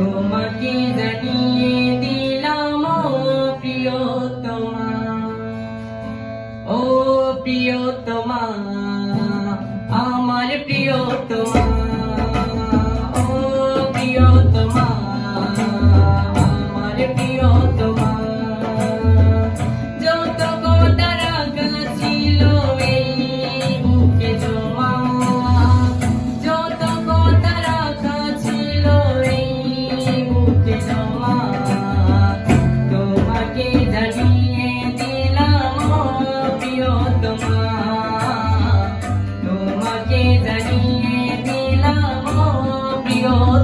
তোমাকে জানিয়ে দিলাম প্রিয়তমা। ও প্রিয়তমা।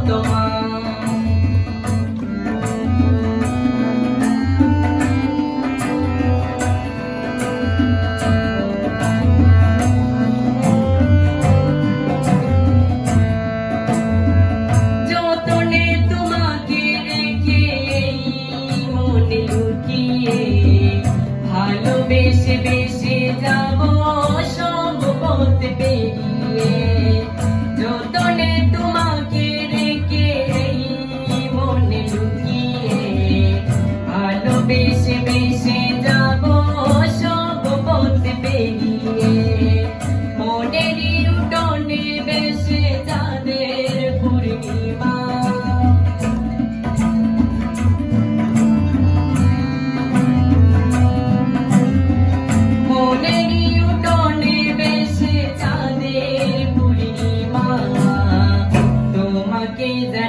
tomar. ಶ್ರೀಧರ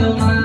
don't.